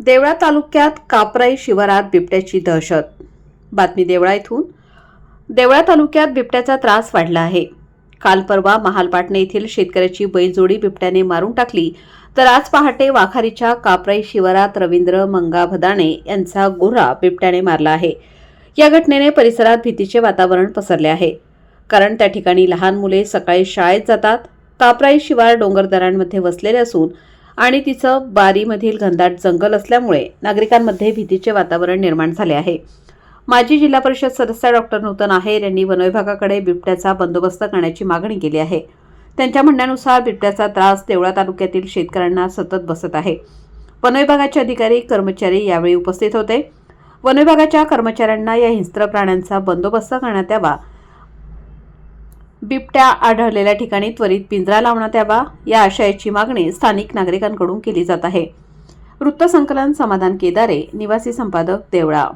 देवळा तालुक्यात कापराई शिवारात बिबट्याची दहशत. बातमी देवळा येथून देवळा तालुक्यात बिबट्याचा त्रास वाढला आहे. काल परवा महालपाटणे येथील शेतकऱ्याची बैलजोडी बिबट्याने मारून टाकली. तर आज पहाटे वाखारीच्या कापराई शिवारात रवींद्र मंगा भदाणे यांचा गोरा बिबट्याने मारला आहे. या घटनेने परिसरात भीतीचे वातावरण पसरले आहे. कारण त्या ठिकाणी लहान मुले सकाळी शाळेत जातात. कापराई शिवार डोंगरदरांमध्ये वसलेले असून आणि तिचं बारीमधील घनदाट जंगल असल्यामुळे नागरिकांमध्ये भीतीचे वातावरण निर्माण झाले आहे. माजी जिल्हा परिषद सदस्य डॉक्टर नूतन आहेर यांनी वनविभागाकडे बिबट्याचा बंदोबस्त करण्याची मागणी केली आहे. त्यांच्या म्हणण्यानुसार बिबट्याचा त्रास देवळा तालुक्यातील शेतकऱ्यांना सतत बसत आहे. वनविभागाचे अधिकारी कर्मचारी यावेळी उपस्थित होते. वनविभागाच्या कर्मचाऱ्यांना या हिंस्त्र प्राण्यांचा बंदोबस्त करण्यात यावा बिबट्या आढळलेल्या ठिकाणी त्वरित पिंजरा लावण्यात यावा या आशयाची मागणी स्थानिक नागरिकांकडून केली जात आहे. वृत्तसंकलन समाधान केदारे निवासी संपादक देवळा